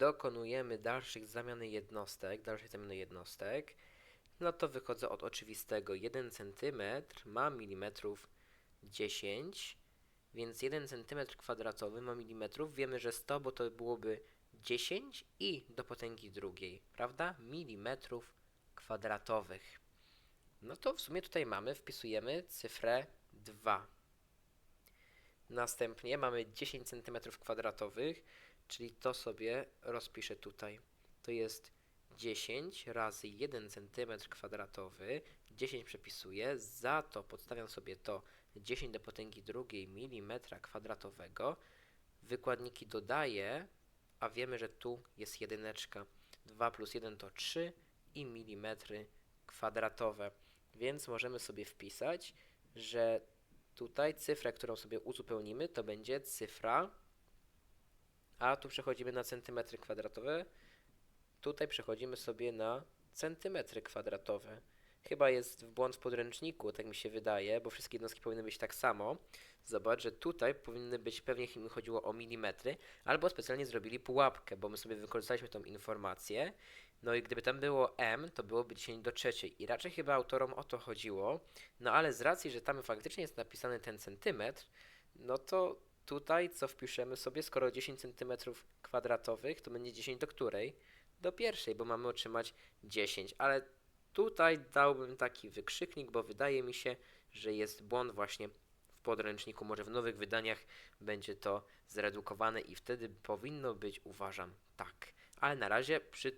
dokonujemy dalszych zamiany jednostek, dalszej zamiany jednostek, no to wychodzę od oczywistego. 1 cm ma milimetrów 10, więc 1 cm kwadratowy ma milimetrów. Wiemy, że 100, bo to byłoby 10 i do potęgi drugiej, prawda? Milimetrów kwadratowych. No to w sumie tutaj mamy, wpisujemy cyfrę 2. Następnie mamy 10 cm kwadratowych, czyli to sobie rozpiszę tutaj. To jest 10 razy 1 cm kwadratowy. 10 przepisuję, za to podstawiam sobie to 10 do potęgi drugiej milimetra kwadratowego. Wykładniki dodaję, a wiemy, że tu jest jedyneczka. 2 plus 1 to 3 i milimetry kwadratowe. Więc możemy sobie wpisać, że tutaj cyfrę, którą sobie uzupełnimy, to będzie cyfra, a tu przechodzimy na centymetry kwadratowe. Tutaj przechodzimy sobie na centymetry kwadratowe. Chyba jest w błąd w podręczniku, tak mi się wydaje, bo wszystkie jednostki powinny być tak samo. Zobacz, że tutaj powinny być, pewnie mi chodziło o milimetry, albo specjalnie zrobili pułapkę, bo my sobie wykorzystaliśmy tą informację. No i gdyby tam było m, to byłoby 10 do trzeciej. I raczej chyba autorom o to chodziło. No ale z racji, że tam faktycznie jest napisany ten centymetr, no to tutaj co wpiszemy sobie, skoro 10 cm kwadratowych, to będzie 10 do której? Do pierwszej, bo mamy otrzymać 10, ale tutaj dałbym taki wykrzyknik, bo wydaje mi się, że jest błąd właśnie w podręczniku. Może w nowych wydaniach będzie to zredukowane i wtedy powinno być, uważam, tak. Ale na razie przy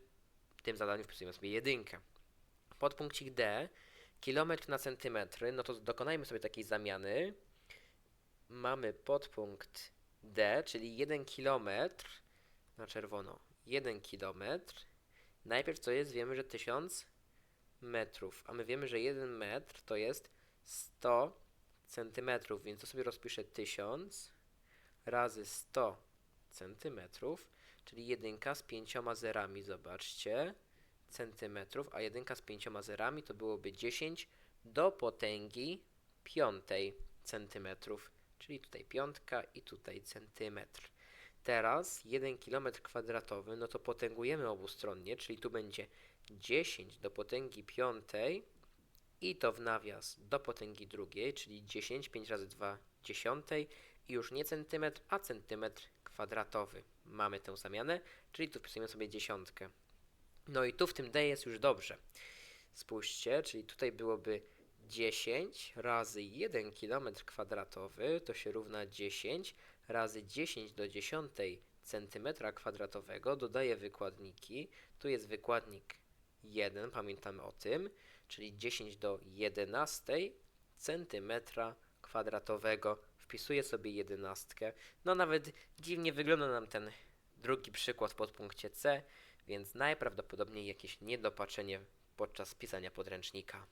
tym zadaniu wpisujemy sobie jedynkę. Podpunkcik D, kilometr na centymetry, no to dokonajmy sobie takiej zamiany. Mamy podpunkt D, czyli 1 km na czerwono. 1 km. Najpierw co jest? Wiemy, że 1000 metrów, a my wiemy, że 1 metr to jest 100 centymetrów, więc to sobie rozpiszę 1000 razy 100 centymetrów, czyli jedynka z pięcioma zerami, zobaczcie, centymetrów, a jedynka z pięcioma zerami to byłoby 10 do potęgi piątej centymetrów, czyli tutaj piątka i tutaj centymetr. Teraz 1 km kwadratowy, no to potęgujemy obustronnie, czyli tu będzie 10 do potęgi piątej i to w nawias do potęgi drugiej, czyli 10, 5 razy 2 dziesiątej i już nie centymetr, a centymetr kwadratowy. Mamy tę zamianę, czyli tu wpisujemy sobie dziesiątkę. No i tu w tym D jest już dobrze. Spójrzcie, czyli tutaj byłoby 10 razy 1 km kwadratowy, to się równa 10 razy 10 do 10 centymetra kwadratowego. Dodaję wykładniki. Tu jest wykładnik 1, pamiętamy o tym, czyli 10 do 11 centymetra kwadratowego. Wpisuję sobie jedenastkę. No nawet dziwnie wygląda nam ten drugi przykład pod punkcie C, więc najprawdopodobniej jakieś niedopatrzenie podczas pisania podręcznika.